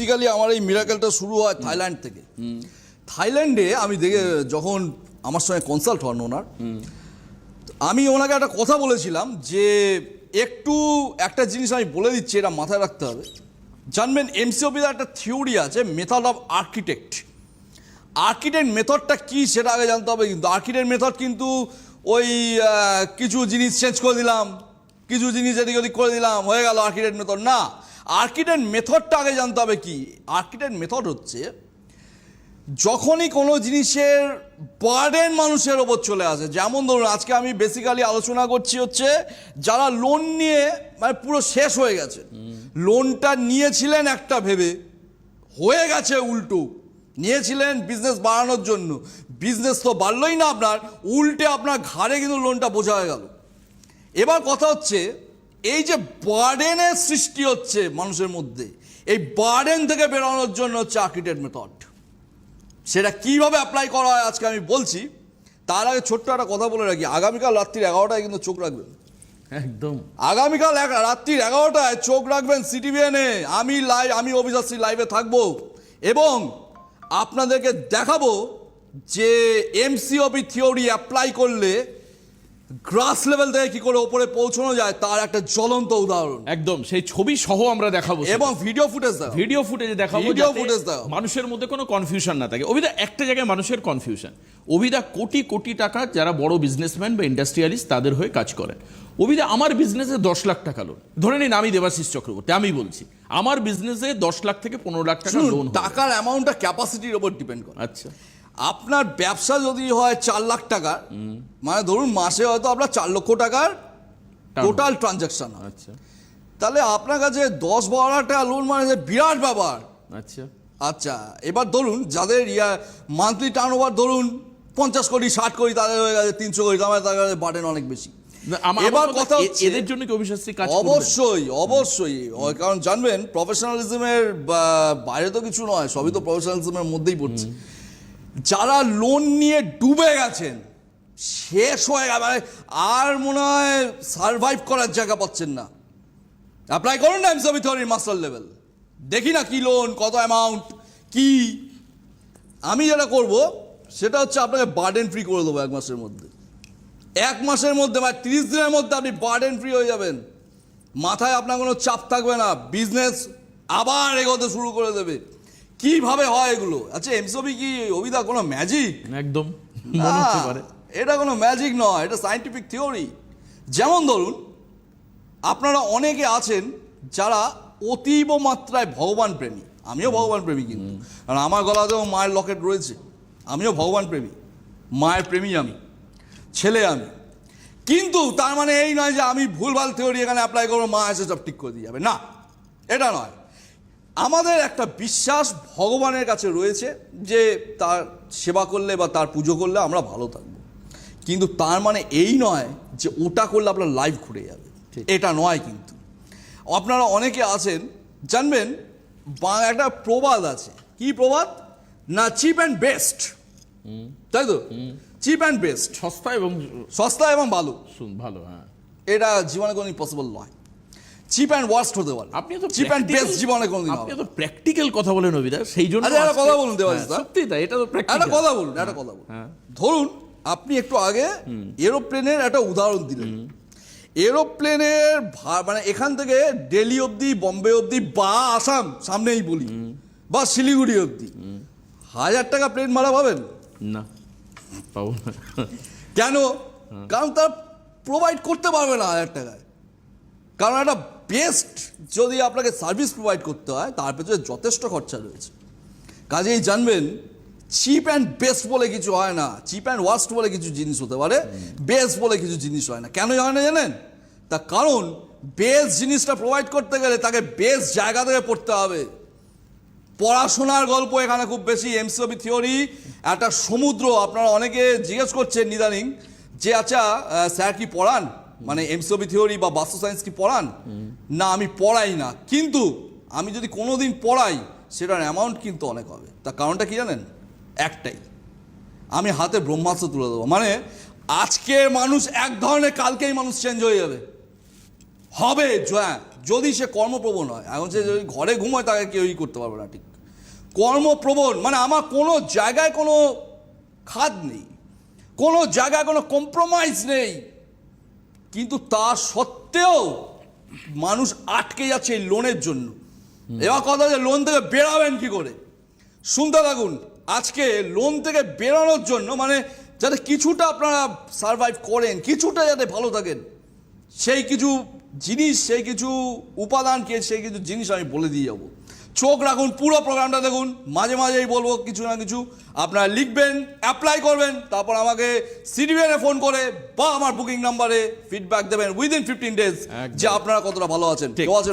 Basically আমার এই মিরাকেলটা শুরু হয় থাইল্যান্ড থেকে। থাইল্যান্ডে আমি দেখে যখন আমার সঙ্গে কনসাল্ট হন ওনার আমি ওনাকে একটা কথা বলেছিলাম যে একটু একটা জিনিস আমি বলে দিচ্ছি এটা মাথায় রাখতে হবে। জানবেন এমসিওপিতে একটা থিওরি আছে মেথড অফ আর্কিটেক্ট আর্কিটেক্ট মেথডটা কি সেটা আগে জানতে হবে কিন্তু আর্কিটেক্ট মেথড কিন্তু ওই কিছু জিনিস চেঞ্জ করে দিলাম কিছু জিনিস এদিক ওদিক করে দিলাম হয়ে গেল আর্কিটেক্ট মেথড না আর্কিটেক্ট মেথডটা আগে জানতে হবে কি? আর্কিটেক্ট মেথড হচ্ছে যখনই কোনো জিনিসের বার্ডেন মানুষের ওপর চলে আসে যেমন ধরুন আজকে আমি বেসিক্যালি আলোচনা করছি হচ্ছে যারা লোন নিয়ে মানে পুরো শেষ হয়ে গেছে। লোনটা নিয়েছিলেন একটা ভেবে হয়ে গেছে উল্টো। নিয়েছিলেন বিজনেস বাড়ানোর জন্য। বিজনেস তো বাড়লোই না আপনার উল্টে আপনার ঘাড়ে কিন্তু লোনটা বোঝা হয়ে গেল। এবার কথা হচ্ছে এই যে বার্ডেনের সৃষ্টি হচ্ছে মানুষের মধ্যে এই বার্ডেন থেকে বেরোনোর জন্য হচ্ছে আর্কিটেক্ট মেথড সেটা কীভাবে অ্যাপ্লাই করা হয় আজকে আমি বলছি তার আগে ছোট্ট একটা কথা বলে রাখি আগামীকাল রাত্রির এগারোটায় কিন্তু চোখ রাখবেন। একদম। আগামীকাল রাত্রির এগারোটায় চোখ রাখবেন সিটিভিএনে আমি লাইভ আমি অভিযাত্রী লাইভে থাকব এবং আপনাদেরকে দেখাবো যে এমসিওপি থিওরি অ্যাপ্লাই করলে গ্রাস লেভেল থেকে কি করে ওপরে পৌঁছানো যায় তার একটা জ্বলন্ত উদাহরণ। একদম সেই ছবি সহ আমরা দেখাবো এবং ভিডিও ফুটেজ দাও। ভিডিও ফুটেজে দেখাবো যাতে footage দাও। মানুষের মধ্যে কোনো কনফিউশন না থাকে। অভিদা একটা জায়গায় মানুষের কনফিউশন অভিদা কোটি কোটি টাকা যারা বড় বিজনেসম্যান বা ইন্ডাস্ট্রিয়ালিস্ট তাদের হয়ে কাজ করেন। অভিদা আমার বিজনেসে দশ লাখ টাকা লোন ধরে নিন আমি দেবাশিস চক্রবর্তী আমি বলছি আমার বিজনেসে দশ লাখ থেকে পনেরো লাখ টাকা লোন টাকার অ্যামাউন্টটা ক্যাপাসিটির উপর ডিপেন্ড করে। আচ্ছা। আপনার ব্যবসা যদি হয় চার লাখ টাকার মানে ধরুন মাসে হয়তো আপনার চার লক্ষ টাকার টোটাল ট্রানজাকশন হয়। আচ্ছা। তাহলে আপনার কাছে দশ বারো টাকা লোন মানে যে বিরাট ব্যাপার। আচ্ছা। আচ্ছা এবার ধরুন যাদের ইয়া মান্থলি টার্ন ওভার ধরুন পঞ্চাশ কোটি ষাট কোটি তাদের হয়ে গেছে তিনশো কোটি তাদের তাদের কাছে বার্ডেন অনেক বেশি। এবার কথা হচ্ছে- এদের জন্য কি অভিশাস্ত্রী কাজ অবশ্যই অবশ্যই। কারণ জানবেন প্রফেশনালিজমের বাইরে তো কিছু নয় সবই তো প্রফেশনালিজমের মধ্যেই পড়ছে। যারা লোন নিয়ে ডুবে গেছেন, শেষ হয়ে মানে আর মনে হয় সার্ভাইভ করার জায়গা পাচ্ছেন না। অ্যাপ্লাই করুন না এমসবি থিওরির মাস্টার লেভেল দেখি না কি লোন কত অ্যামাউন্ট কি। আমি যেটা করব, সেটা হচ্ছে আপনাকে বার্ডেন ফ্রি করে দেবো এক মাসের মধ্যে। এক মাসের মধ্যে বা তিরিশ দিনের মধ্যে আপনি বার্ডেন ফ্রি হয়ে যাবেন। মাথায় আপনার কোনো চাপ থাকবে না বিজনেস আবার এগোতে শুরু করে দেবে। কীভাবে হয় এগুলো? আচ্ছা এমসবি কি অভিদা কোনো ম্যাজিক একদম পারে। এটা কোনো ম্যাজিক নয় এটা সাইন্টিফিক থিওরি যেমন ধরুন আপনারা অনেকে আছেন যারা অতীব মাত্রায় ভগবান প্রেমী। আমিও ভগবান প্রেমী কিন্তু। কারণ আমার গলাতেও মায়ের লকেট রয়েছে। আমিও ভগবান প্রেমী। মায়ের প্রেমী আমি ছেলে আমি। কিন্তু তার মানে এই নয় যে আমি ভুলভাল থিওরি এখানে অ্যাপ্লাই করব মা এসে সব ঠিক করে দিয়ে যাবে। না এটা নয়। আমাদের একটা বিশ্বাস ভগবানের কাছে রয়েছে যে তার সেবা করলে বা তার পুজো করলে আমরা ভালো থাকব। কিন্তু তার মানে এই নয় যে ওটা করলে আপনার লাইফ ঘুরে যাবে। এটা নয় কিন্তু। আপনারা অনেকে আছেন জানবেন বা- একটা প্রবাদ আছে। কি প্রবাদ? না চিপ অ্যান্ড বেস্ট তাই তো? চিপ অ্যান্ড বেস্ট সস্তা এবং সস্তা এবং ভালো। শুন ভালো হ্যাঁ। এটা জীবনে কোনো পসিবল নয়। চিপ অ্যান্ড ওয়ার্স্ট হতে পারে। আপনি তো চিপ অ্যান্ড বেস্ট জীবনে কোনোদিন আপনি তো প্র্যাকটিক্যাল কথা বলেন অভিদা সেই জন্য আচ্ছা, একটা কথা বলুন দেবাশিস হ্যাঁ, সত্যি তাই এটা তো একটা কথা বলুন একটা কথা বলুন। হ্যাঁ। ধরুন আপনি একটু আগে এরোপ্লেনের একটা উদাহরণ দিলেন। এরোপ্লেনের মানে এখান থেকে দিল্লি অবধি বম্বে অবধি বা আসাম সামনেই বলি বা শিলিগুড়ি অবধি। হাজার টাকা প্লেন ভাড়া পাবেন? না পাবো না। কেন? কারণ তার প্রোভাইড করতে পারবে না হাজার টাকায়। কারণ একটা বেস্ট যদি আপনাকে সার্ভিস প্রোভাইড করতে হয়, তার পেছনে যথেষ্ট খরচা রয়েছে। কাজেই জানবেন, চিপ অ্যান্ড বেস্ট বলে কিছু হয় না, চিপ অ্যান্ড ওয়াস্ট বলে কিছু জিনিস হতে পারে, বেস্ট বলে কিছু জিনিস হয় না। কেন হয় না জানেন? তার কারণ, বেস্ট জিনিসটা প্রোভাইড করতে গেলে তাকে বেস্ট জায়গা থেকে পড়তে হবে। পড়াশোনার গল্প এখানে খুব বেশি, এমসিওবি থিওরি, একটা সমুদ্র, আপনারা অনেকে জিজ্ঞেস করছেন নিদানিং যে আচ্ছা স্যার কি পড়ান? মানে এমসিওবি থিওরি বা বাস্তু সায়েন্স কি পড়ান? না, আমি পড়াই না। কিন্তু আমি যদি কোনো দিন পড়াই, সেটার অ্যামাউন্ট কিন্তু অনেক হবে। তার কারণটা কি জানেন? একটাই। আমি হাতে ব্রহ্মাস্ত্র তুলে দেবো। মানে আজকের মানুষ এক ধরনের, কালকেই মানুষ চেঞ্জ হয়ে যাবে। হবে হ্যাঁ যদি সে কর্মপ্রবণ হয়। এখন সে যদি ঘরে ঘুমায়, তাকে কেউই করতে পারবে না ঠিক। কর্মপ্রবণ মানে আমার কোনো জায়গায় কোনো খাদ নেই। কোনো জায়গায় কোনো কম্প্রোমাইজ নেই। কিন্তু তা সত্ত্বেও মানুষ আটকে যাচ্ছে এই লোনের জন্য। এবার কথা যে লোন থেকে বেরাবেন কি করে? শুনতে থাকুন, আজকে লোন থেকে বেরোনোর জন্য মানে যাতে কিছুটা আপনারা সার্ভাইভ করেন, কিছুটা যাতে ভালো থাকেন, সেই কিছু জিনিস, সেই কিছু উপাদানকে, সেই কিছু জিনিস আমি বলে দিয়ে যাব। চোখ রাখুন পুরো প্রোগ্রামটা দেখুন মাঝে মাঝেই বলব কিছু না কিছু আপনারা লিখবেন অ্যাপ্লাই করবেন তারপর আমাকে সিডিবিএনে ফোন করে বা আমার বুকিং নাম্বারে ফিডব্যাক দেবেন উইদিন ফিফটিন ডেজ। যে আপনারা কতটা ভালো আছেন ঠিক। কেউ আছেন